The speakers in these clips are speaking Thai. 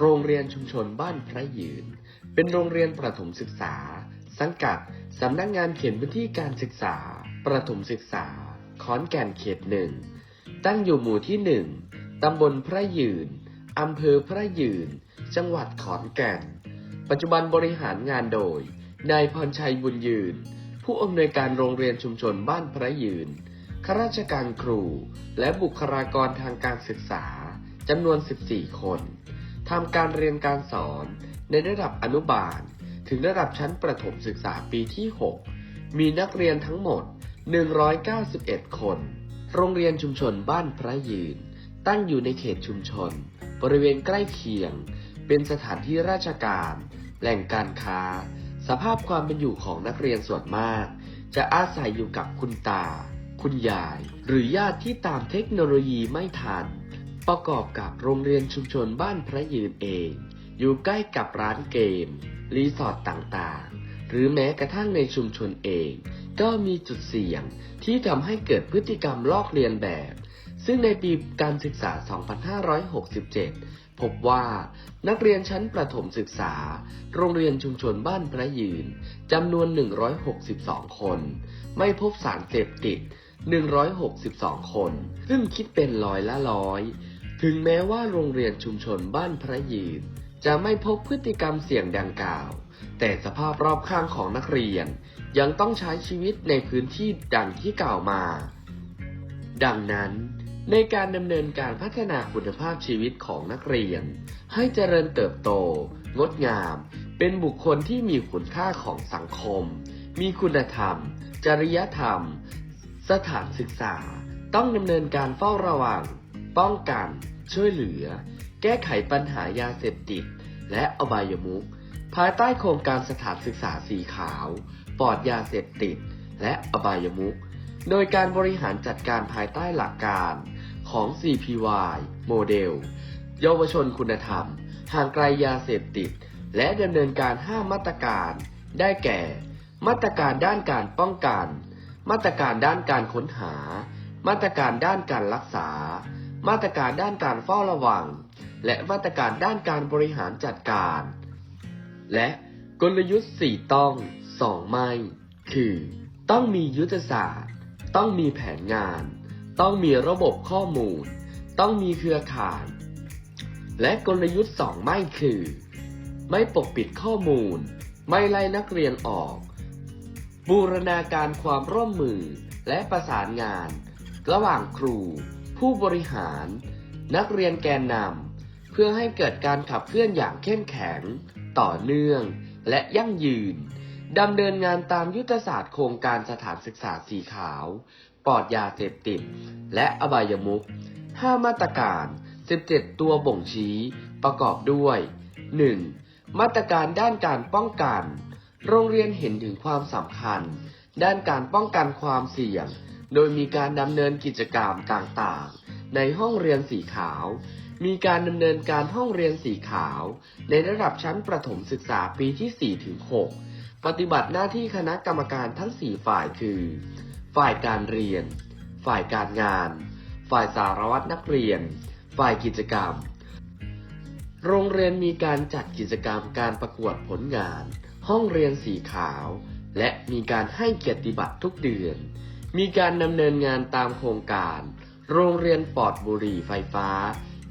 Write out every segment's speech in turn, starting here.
โรงเรียนชุมชนบ้านพระยืน เป็นโรงเรียนประถมศึกษา สังกัดสำนักงานเขตพื้นที่การศึกษา ประถมศึกษาขอนแก่นเขตหนึ่ง ตั้งอยู่หมู่ที่หนึ่งตำบลพระยืนอำเภอพระยืน จังหวัดขอนแก่น ปัจจุบันบริหารงานโดย นายพรชัยบุญยืน ผู้อำนวยการโรงเรียนชุมชนบ้านพระยืน ข้าราชการครู และบุคลากรทางการศึกษาจำนวน 14 คน ทำการเรียนการสอนในระดับอนุบาล ถึงระดับชั้นประถมศึกษาปีที่ 6 มีนักเรียนทั้งหมด 191 คน โรงเรียนชุมชนบ้านพระยืน ตั้งอยู่ในเขตชุมชน บริเวณใกล้เคียง เป็นสถานที่ราชการ แหล่งการค้า สภาพความเป็นอยู่ของนักเรียนส่วนมาก จะอาศัยอยู่กับคุณตา คุณยาย หรือญาติที่ตามเทคโนโลยีไม่ทัน ประกอบกับโรงเรียนชุมชนบ้านพระยืนเอง อยู่ใกล้กับร้านเกม รีสอร์ทต่างๆ หรือแม้กระทั่งในชุมชนเอง ก็มีจุดเสี่ยงที่ทำให้เกิดพฤติกรรมลอกเลียนแบบ ซึ่งในปีการศึกษา 2567 พบว่านักเรียนชั้นประถมศึกษา โรงเรียนชุมชนบ้านพระยืนจำนวน 162 คน ไม่พบสารเสพติด 162 คน ซึ่งคิดเป็นร้อยละร้อย ถึงแม้ว่าโรงเรียนชุมชนบ้านพระยืน จะไม่พบพฤติกรรมเสี่ยงดังกล่าว แต่สภาพรอบข้างของนักเรียน ยังต้องใช้ชีวิตในพื้นที่ดังที่กล่าวมา ดังนั้น ในการดำเนินการพัฒนาคุณภาพชีวิตของนักเรียน ให้เจริญเติบโต งดงาม เป็นบุคคลที่มีคุณค่าของสังคม มีคุณธรรม จริยธรรม สถานศึกษา ต้องดำเนินการเฝ้าระวัง ป้องกัน ช่วยเหลือ แก้ไขปัญหายาเสพติด และอบายมุขภายใต้โครงการสถานศึกษาสีขาว ปลอดยาเสพติด และอบายมุขโดยการบริหารจัดการภายใต้หลักการของ CPY โมเดล เยาวชนคุณธรรม ห่างไกลยาเสพติด และดำเนินการ5มาตรการ ได้แก่ มาตรการด้านการป้องกัน มาตรการด้านการค้นหา มาตรการด้านการรักษา มาตรการด้านการเฝ้าระวัง และมาตรการด้านการบริหารจัดการ และกลยุทธ์ 4 ต้อง 2 ไม่ คือ ต้องมียุทธศาสตร์ ต้องมีแผนงาน ต้องมีระบบข้อมูล ต้องมีเครือข่าย และกลยุทธ์ 2 ไม่คือ ไม่ปกปิดข้อมูล ไม่ไล่นักเรียนออก บูรณาการความร่วมมือและประสานงาน ระหว่างครู ผู้บริหาร นักเรียนแกนนำเพื่อให้เกิดการขับเคลื่อนอย่างเข้มแข็ง ต่อเนื่อง และยั่งยืนดำเนินงานตามยุทธศาสตร์โครงการสถานศึกษาสีขาว ปลอดยาเสพติด และอบายมุข 5 มาตรการ 17 ตัวบ่งชี้ ประกอบด้วย 1. มาตรการด้านการป้องกัน โรงเรียนเห็นถึงความสำคัญ ด้านการป้องกันความเสี่ยง โดยมีการดำเนินกิจกรรมต่างๆ ในห้องเรียนสีขาว มีการดำเนินการห้องเรียนสีขาว ในระดับชั้นประถมศึกษาปีที่ 4 ถึง 6 ปฏิบัติหน้าที่คณะกรรมการทั้ง 4 ฝ่ายคือ ฝ่ายการเรียน ฝ่ายการงาน ฝ่ายสารวัตรนักเรียน ฝ่ายกิจกรรม โรงเรียนมีการจัดกิจกรรมการประกวดผลงาน ห้องเรียนสีขาว และมีการให้เกียรติบัตรทุกเดือน มีการดำเนินงานตามโครงการ โรงเรียนปลอดบุหรี่ไฟฟ้า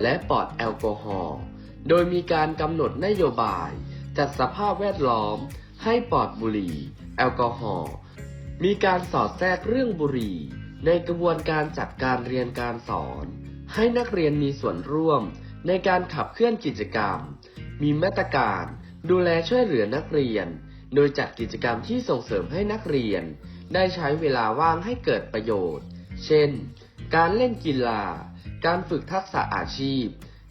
และปลอดแอลกอฮอล์ โดยมีการกำหนดนโยบาย จัดสภาพแวดล้อม ให้ปลอดบุหรี่ แอลกอฮอล์ มีการสอดแทรกเรื่องบุหรี่ ในกระบวนการจัดการเรียนการสอน ให้นักเรียนมีส่วนร่วม ในการขับเคลื่อนกิจกรรม มีมาตรการ ดูแลช่วยเหลือนักเรียน โดยจัดกิจกรรมที่ส่งเสริมให้นักเรียน ได้ใช้เวลาว่างให้เกิดประโยชน์ เช่น การเล่นกีฬา การฝึกทักษะอาชีพ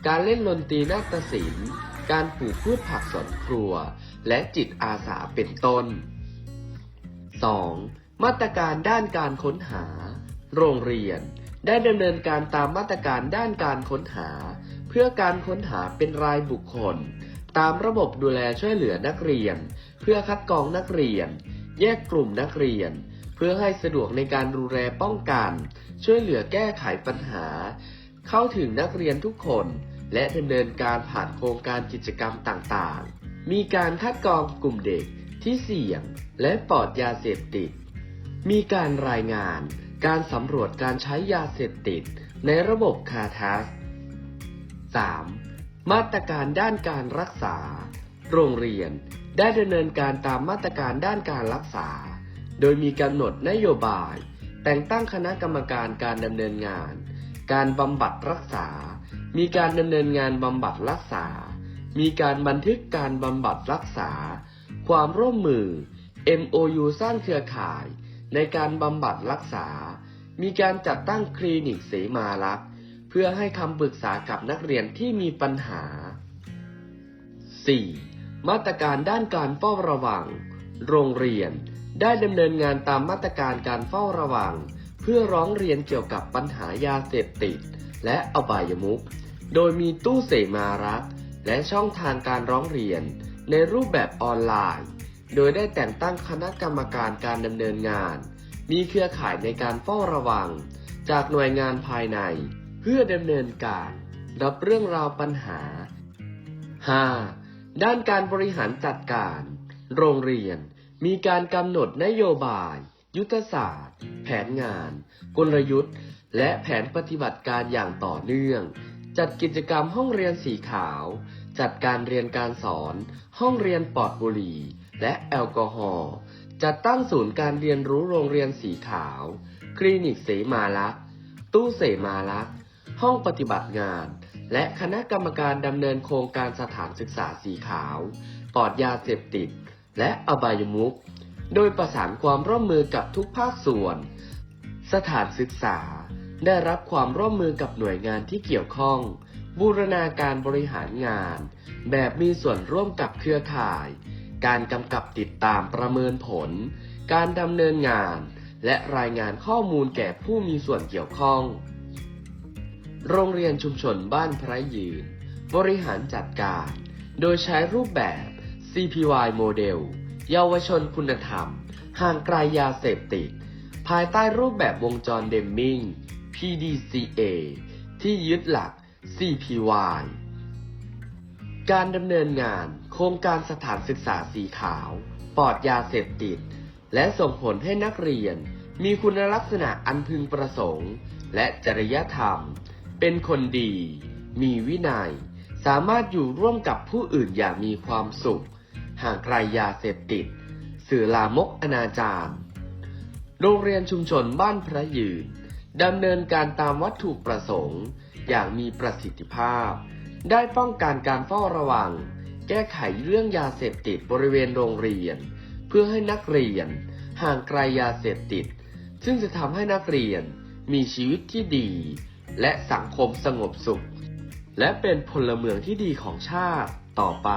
การเล่นดนตรีนาฏศิลป์ การปลูกพืชผักสวนครัว และจิตอาสาเป็นต้น 2. มาตรการด้านการค้นหา โรงเรียน ได้ดำเนินการตามมาตรการด้านการค้นหา เพื่อการค้นหาเป็นรายบุคคล ตามระบบดูแลช่วยเหลือนักเรียน เพื่อคัดกรองนักเรียน แยกกลุ่มนักเรียน เพื่อให้สะดวกในการดูแลป้องกัน ช่วยเหลือแก้ไขปัญหา เข้าถึงนักเรียนทุกคน และดำเนินการผ่านโครงการกิจกรรมต่างๆ มีการคัดกรองกลุ่มเด็กที่เสี่ยงและปลอดยาเสพติด มีการรายงานการสำรวจการใช้ยาเสพติดในระบบคาทัส 3. มาตรการด้านการรักษา โรงเรียน ได้ดำเนินการตามมาตรการด้านการรักษา โดยมีกำหนดนโยบาย แต่งตั้งคณะกรรมการการดำเนินงาน การบำบัดรักษา มีการดำเนินงานบำบัดรักษา มีการบันทึกการบำบัดรักษา ความร่วมมือ MOU สร้างเครือข่าย ในการบำบัดรักษา มีการจัดตั้งคลินิกเสมารักษ์เพื่อให้คำปรึกษากับนักเรียนที่มีปัญหา 4. มาตรการด้านการเฝ้าระวัง โรงเรียน ได้ดำเนินงานตามมาตรการการเฝ้าระวัง เพื่อร้องเรียนเกี่ยวกับปัญหายาเสพติด และอบายมุขโดยมีตู้เสมารัก และช่องทางการร้องเรียน ในรูปแบบออนไลน์ โดยได้แต่งตั้งคณะกรรมการการดำเนินงาน มีเครือข่ายในการเฝ้าระวัง จากหน่วยงานภายใน เพื่อดำเนินการ รับเรื่องราวปัญหา 5. ด้านการบริหารจัดการ โรงเรียน มีการกำหนดนโยบาย ยุทธศาสตร์ แผนงาน กลยุทธ์ และแผนปฏิบัติการอย่างต่อเนื่อง จัดกิจกรรมห้องเรียนสีขาว จัดการเรียนการสอน ห้องเรียนปลอดบุหรี่ และแอลกอฮอล์จัดตั้งศูนย์การเรียนรู้โรงเรียนสีขาว คลินิกเสมาลักษ์ตู้เสมาลักษ์ห้องปฏิบัติงาน และคณะกรรมการดำเนินโครงการสถานศึกษาสีขาว ปลอดยาเสพติด และอบายมุขโดยประสานความร่วมมือกับทุกภาคส่วน สถานศึกษาได้รับความร่วมมือกับหน่วยงานที่เกี่ยวข้อง บูรณาการบริหารงาน แบบมีส่วนร่วมกับเครือข่าย การกำกับติดตามประเมินผล การดำเนินงาน และรายงานข้อมูลแก่ผู้มีส่วนเกี่ยวข้อง โรงเรียนชุมชนบ้านพระยืน บริหารจัดการ โดยใช้รูปแบบ CPY โมเดล เยาวชนคุณธรรม ห่างไกลยาเสพติด ภายใต้รูปแบบวงจรเดมมิง PDCA ที่ยึดหลัก CPY การดำเนินงานโครงการสถานศึกษาสีขาว ปลอดยาเสพติด และส่งผลให้นักเรียนมีคุณลักษณะอันพึงประสงค์ และจริยธรรม เป็นคนดี มีวินัย สามารถอยู่ร่วมกับผู้อื่นอย่างมีความสุข ห่างไกลยาเสพติด สื่อลามกอนาจารโรงเรียนชุมชนบ้านพระยืนดำเนินการตามวัตถุประสงค์ อย่างมีประสิทธิภาพ ได้ป้องกันการเฝ้าระวัง แก้ไขเรื่องยาเสพติดบริเวณโรงเรียน เพื่อให้นักเรียน ห่างไกลยาเสพติด ซึ่งจะทำให้นักเรียนมีชีวิตที่ดี และสังคมสงบสุข และเป็นพลเมืองที่ดีของชาติต่อไป